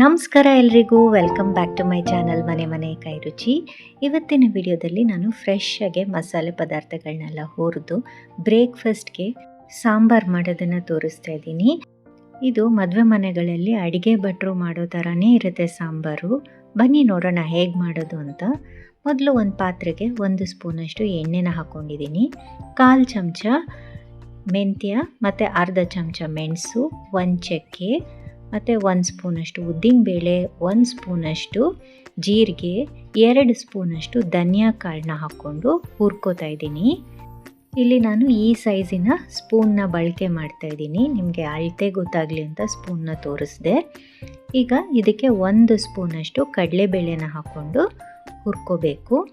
ನಮಸ್ಕಾರ ಎಲ್ರಿಗೂ. Welcome back to my channel ಮನೆ ಮನೆ ಕೈ ರುಚಿ. ಇವತ್ತಿನ ವಿಡಿಯೋದಲ್ಲಿ ನಾನು ಫ್ರೆಶ್ ಆಗಿ ಮಸಾಲೆ ಪದಾರ್ಥಗಳನ್ನೆಲ್ಲ ಹುರಿದು ಬ್ರೇಕ್ಫಾಸ್ಟ್ಗೆ ಸಾಂಬಾರ್ ಮಾಡೋದನ್ನು ತೋರಿಸ್ತಾ ಇದ್ದೀನಿ. ಇದು ಮದುವೆ ಮನೆಗಳಲ್ಲಿ ಅಡುಗೆ ಭಟ್ರು ಮಾಡೋ ಥರನೇ ಇರುತ್ತೆ ಸಾಂಬಾರು. ಬನ್ನಿ ನೋಡೋಣ ಹೇಗೆ ಮಾಡೋದು ಅಂತ. ಮೊದಲು ಒಂದು ಪಾತ್ರೆಗೆ ಒಂದು ಸ್ಪೂನಷ್ಟು ಎಣ್ಣೆನ ಹಾಕ್ಕೊಂಡಿದ್ದೀನಿ ಕಾಲು ಚಮಚ ಮೆಂತ್ಯ ಮತ್ತು ಅರ್ಧ ಚಮಚ ಮೆಣಸು, ಒಂದು ಚಕ್ಕೆ ಮತ್ತು ಒಂದು ಸ್ಪೂನಷ್ಟು ಉದ್ದಿನಬೇಳೆ, ಒಂದು ಸ್ಪೂನಷ್ಟು ಜೀರಿಗೆ, ಎರಡು ಸ್ಪೂನಷ್ಟು ಧನಿಯಾ ಕಾಳನ್ನ ಹಾಕ್ಕೊಂಡು ಹುರ್ಕೋತಾ ಇದ್ದೀನಿ. ಇಲ್ಲಿ ನಾನು ಈ ಸೈಜಿನ ಸ್ಪೂನ್ನ ಬಳಕೆ ಮಾಡ್ತಾ ಇದ್ದೀನಿ. ನಿಮಗೆ ಅಳತೆ ಗೊತ್ತಾಗಲಿ ಅಂತ ಸ್ಪೂನ್ನ ತೋರಿಸ್ದೆ. ಈಗ ಇದಕ್ಕೆ ಒಂದು ಸ್ಪೂನಷ್ಟು ಕಡಲೆಬೇಳೆನ ಹಾಕ್ಕೊಂಡು ಹುರ್ಕೋಬೇಕು.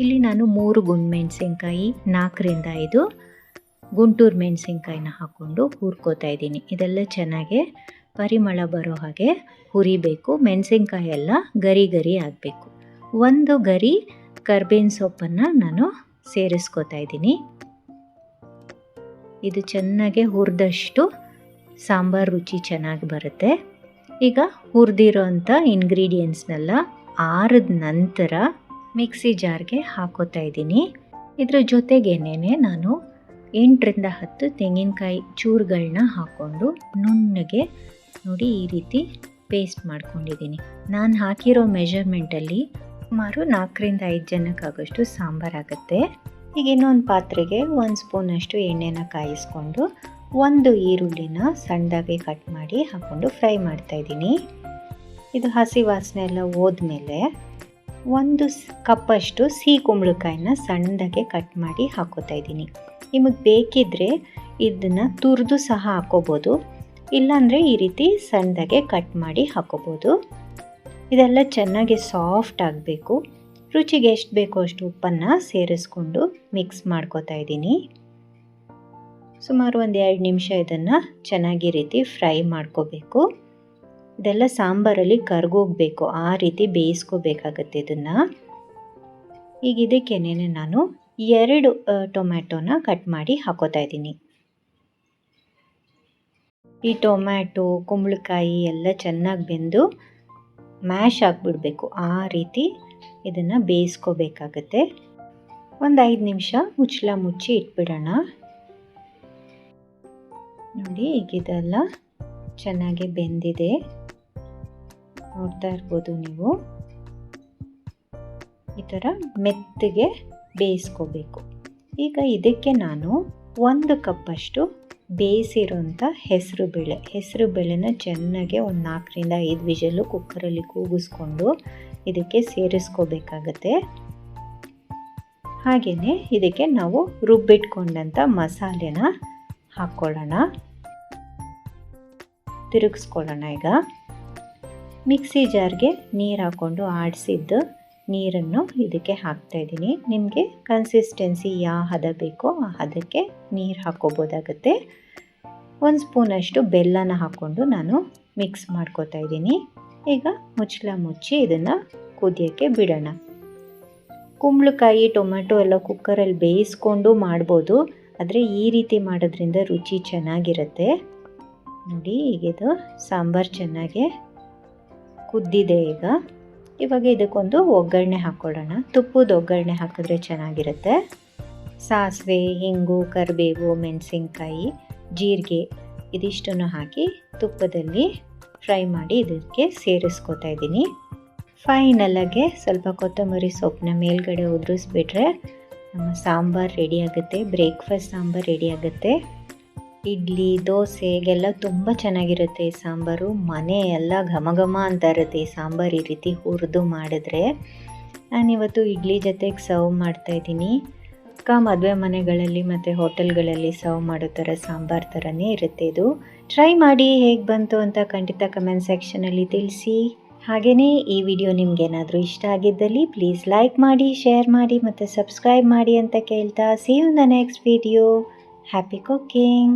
ಇಲ್ಲಿ ನಾನು ಮೂರು ಗುಂಡು ಮೆಣಸಿನ್ಕಾಯಿ ನಾಲ್ಕರಿಂದ ಐದು ಗುಂಟೂರು ಮೆಣಸಿನ್ಕಾಯಿನ ಹಾಕ್ಕೊಂಡು ಹುರ್ಕೋತಾ ಇದ್ದೀನಿ. ಇದೆಲ್ಲ ಚೆನ್ನಾಗಿ ಪರಿಮಳ ಬರೋ ಹಾಗೆ ಹುರಿಬೇಕು, ಮೆಣಸಿನ್ಕಾಯಿ ಎಲ್ಲ ಗರಿ ಗರಿ ಆಗಬೇಕು. ಒಂದು ಗರಿ ಕರ್ಬೇವಿನ ಸೊಪ್ಪನ್ನು ನಾನು ಸೇರಿಸ್ಕೋತಾ ಇದ್ದೀನಿ. ಇದು ಚೆನ್ನಾಗಿ ಹುರಿದಷ್ಟು ಸಾಂಬಾರು ರುಚಿ ಚೆನ್ನಾಗಿ ಬರುತ್ತೆ. ಈಗ ಹುರಿದಿರೋ ಅಂಥ ಇಂಗ್ರೀಡಿಯೆಂಟ್ಸ್ನೆಲ್ಲ ಆರಿದ ನಂತರ ಮಿಕ್ಸಿ ಜಾರ್ಗೆ ಹಾಕೋತಾ ಇದ್ದೀನಿ. ಇದ್ರ ಜೊತೆಗೇನೆ ನಾನು ಎಂಟರಿಂದ ಹತ್ತು ತೆಂಗಿನಕಾಯಿ ಚೂರುಗಳನ್ನ ಹಾಕ್ಕೊಂಡು ನುಣ್ಣಗೆ ನೋಡಿ ಈ ರೀತಿ ಪೇಸ್ಟ್ ಮಾಡ್ಕೊಂಡಿದ್ದೀನಿ. ನಾನು ಹಾಕಿರೋ ಮೆಷರ್ಮೆಂಟಲ್ಲಿ ಸುಮಾರು ನಾಲ್ಕರಿಂದ ಐದು ಜನಕ್ಕಾಗೋಷ್ಟು ಸಾಂಬಾರಾಗುತ್ತೆ ಈಗ ಇನ್ನೊಂದು ಪಾತ್ರೆಗೆ ಒಂದು ಸ್ಪೂನಷ್ಟು ಎಣ್ಣೆನ ಕಾಯಿಸ್ಕೊಂಡು ಒಂದು ಈರುಳ್ಳಿನ ಸಣ್ಣದಾಗಿ ಕಟ್ ಮಾಡಿ ಹಾಕ್ಕೊಂಡು ಫ್ರೈ ಮಾಡ್ತಾಯಿದ್ದೀನಿ ಇದು ಹಸಿ ವಾಸನೆ ಎಲ್ಲ ಹೋದ್ಮೇಲೆ ಒಂದು ಕಪ್ಪಷ್ಟು ಸಿಹಿ ಕುಂಬಳಕಾಯಿನ ಸಣ್ಣದಾಗೆ ಕಟ್ ಮಾಡಿ ಹಾಕೋತಾ ಇದ್ದೀನಿ. ನಿಮಗೆ ಬೇಕಿದ್ದರೆ ಇದನ್ನು ತುರಿದು ಸಹ ಹಾಕೋಬೋದು. ಇಲ್ಲಾಂದರೆ ಈ ರೀತಿ ಸಣ್ಣದಾಗೆ ಕಟ್ ಮಾಡಿ ಹಾಕೋಬೋದು. ಇದೆಲ್ಲ ಚೆನ್ನಾಗಿ ಸಾಫ್ಟ್ ಆಗಬೇಕು. ರುಚಿಗೆ ಎಷ್ಟು ಬೇಕೋ ಅಷ್ಟು ಉಪ್ಪನ್ನು ಸೇರಿಸ್ಕೊಂಡು ಮಿಕ್ಸ್ ಮಾಡ್ಕೋತಾ ಇದ್ದೀನಿ. ಸುಮಾರು ಒಂದು ಎರಡು ನಿಮಿಷ ಇದನ್ನು ಚೆನ್ನಾಗಿ ರೀತಿ ಫ್ರೈ ಮಾಡ್ಕೋಬೇಕು. ಇದೆಲ್ಲ ಸಾಂಬಾರಲ್ಲಿ ಕರ್ಗೋಗ್ಬೇಕು, ಆ ರೀತಿ ಬೇಯಿಸ್ಕೋಬೇಕಾಗತ್ತೆ ಇದನ್ನು. ಈಗ ಇದಕ್ಕೇನೆ ನಾನು ಎರಡು ಟೊಮ್ಯಾಟೊನ ಕಟ್ ಮಾಡಿ ಹಾಕೋತಾ ಇದ್ದೀನಿ. ಈ ಟೊಮ್ಯಾಟೊ, ಕುಂಬಳಕಾಯಿ ಎಲ್ಲ ಚೆನ್ನಾಗಿ ಬೆಂದು ಮ್ಯಾಶ್ ಆಗಿಬಿಡಬೇಕು. ಆ ರೀತಿ ಇದನ್ನು ಬೇಯಿಸ್ಕೋಬೇಕಾಗತ್ತೆ. ಒಂದು ಐದು ನಿಮಿಷ ಮುಚ್ಚಳ ಮುಚ್ಚಿ ಇಟ್ಬಿಡೋಣ. ನೋಡಿ, ಈಗ ಇದೆಲ್ಲ ಚೆನ್ನಾಗಿ ಬೆಂದಿದೆ. ನೋಡ್ತಾ ಇರ್ಬೋದು ನೀವು. ಈ ಥರ ಮೆತ್ತಗೆ ಬೇಯಿಸ್ಕೋಬೇಕು. ಈಗ ಇದಕ್ಕೆ ನಾನು ಒಂದು ಕಪ್ಪಷ್ಟು ಬೇಯಿಸಿರೋಂಥ ಹೆಸರು ಬೇಳೆ. ಹೆಸರು ಬೇಳೆನ ಚೆನ್ನಾಗಿ ಒಂದು ನಾಲ್ಕರಿಂದ ಐದು ವಿಷಲು ಕುಕ್ಕರಲ್ಲಿ ಕೂಗಿಸ್ಕೊಂಡು ಇದಕ್ಕೆ ಸೇರಿಸ್ಕೋಬೇಕಾಗತ್ತೆ. ಹಾಗೆಯೇ ಇದಕ್ಕೆ ನಾವು ರುಬ್ಬಿಟ್ಕೊಂಡಂಥ ಮಸಾಲೆನ ಹಾಕ್ಕೊಳ್ಳೋಣ. ತಿರುಗಿಸ್ಕೊಳ್ಳೋಣ ಈಗ. ಮಿಕ್ಸಿ ಜಾರ್ಗೆ ನೀರು ಹಾಕ್ಕೊಂಡು ಆಡಿಸಿದ್ದು ನೀರನ್ನು ಇದಕ್ಕೆ ಹಾಕ್ತಾ ಇದ್ದೀನಿ. ನಿಮಗೆ ಕನ್ಸಿಸ್ಟೆನ್ಸಿ ಯಾವ ಹದ ಬೇಕೋ ಆ ಹದಕ್ಕೆ ನೀರು ಹಾಕ್ಕೋಬೋದಾಗುತ್ತೆ ಒಂದು ಸ್ಪೂನಷ್ಟು ಬೆಲ್ಲನ ಹಾಕ್ಕೊಂಡು ನಾನು ಮಿಕ್ಸ್ ಮಾಡ್ಕೋತಾ ಇದ್ದೀನಿ. ಈಗ ಮುಚ್ಚಳ ಮುಚ್ಚಿ ಇದನ್ನು ಕುದಿಯೋಕ್ಕೆ ಬಿಡೋಣ. ಕುಂಬಳಕಾಯಿ ಟೊಮೆಟೊ ಎಲ್ಲ ಕುಕ್ಕರಲ್ಲಿ ಬೇಯಿಸ್ಕೊಂಡು ಮಾಡ್ಬೋದು. ಆದರೆ ಈ ರೀತಿ ಮಾಡೋದ್ರಿಂದ ರುಚಿ ಚೆನ್ನಾಗಿರುತ್ತೆ. ನೋಡಿ ಈಗಿದು ಸಾಂಬಾರು ಚೆನ್ನಾಗೆ ಕುದ್ದಿದೆ ಈಗ. ಇವಾಗ ಇದಕ್ಕೊಂದು ಒಗ್ಗರಣೆ ಹಾಕ್ಕೊಳ್ಳೋಣ. ತುಪ್ಪದ ಒಗ್ಗರಣೆ ಹಾಕಿದ್ರೆ ಚೆನ್ನಾಗಿರುತ್ತೆ. ಸಾಸಿವೆ ಹಿಂಗು ಕರಿಬೇವು, ಮೆಣಸಿನ್ಕಾಯಿ, ಜೀರಿಗೆ ಇದಿಷ್ಟನ್ನು ಹಾಕಿ ತುಪ್ಪದಲ್ಲಿ ಫ್ರೈ ಮಾಡಿ ಇದಕ್ಕೆ ಸೇರಿಸ್ಕೊತಾ ಇದ್ದೀನಿ. ಫೈನಲ್ಲಾಗೆ ಸ್ವಲ್ಪ ಕೊತ್ತಂಬರಿ ಸೊಪ್ಪನ್ನ ಮೇಲ್ಗಡೆ ಉದುರಿಸ್ಬಿಟ್ರೆ ನಮ್ಮ ಸಾಂಬಾರು ರೆಡಿ ಆಗುತ್ತೆ. ಬ್ರೇಕ್ಫಾಸ್ಟ್ ಸಾಂಬಾರು ರೆಡಿ ಆಗುತ್ತೆ. ಇಡ್ಲಿ ದೋಸೆಗೆಲ್ಲ ತುಂಬ ಚೆನ್ನಾಗಿರುತ್ತೆ ಈ ಸಾಂಬಾರು. ಮನೆ ಎಲ್ಲ ಘಮ ಘಮ ಅಂತ ಇರುತ್ತೆ ಈ ಸಾಂಬಾರು ಈ ರೀತಿ ಹುರಿದು ಮಾಡಿದ್ರೆ. ನಾನಿವತ್ತು ಇಡ್ಲಿ ಜೊತೆಗೆ ಸರ್ವ್ ಮಾಡ್ತಾಯಿದ್ದೀನಿ ಅಕ್ಕ ಮದುವೆ ಮನೆಗಳಲ್ಲಿ ಮತ್ತು ಹೋಟೆಲ್ಗಳಲ್ಲಿ ಸರ್ವ್ ಮಾಡೋ ಥರ ಸಾಂಬಾರು ಥರನೇ ಇರುತ್ತೆ ಇದು. ಟ್ರೈ ಮಾಡಿ ಹೇಗೆ ಬಂತು ಅಂತ ಖಂಡಿತ ಕಮೆಂಟ್ ಸೆಕ್ಷನಲ್ಲಿ ತಿಳಿಸಿ. ಹಾಗೆಯೇ ಈ ವಿಡಿಯೋ ನಿಮಗೇನಾದರೂ ಇಷ್ಟ ಆಗಿದ್ದಲ್ಲಿ ಪ್ಲೀಸ್ ಲೈಕ್ ಮಾಡಿ, ಶೇರ್ ಮಾಡಿ ಮತ್ತು ಸಬ್ಸ್ಕ್ರೈಬ್ ಮಾಡಿ ಅಂತ ಕೇಳ್ತಾ. See you the next video happy cooking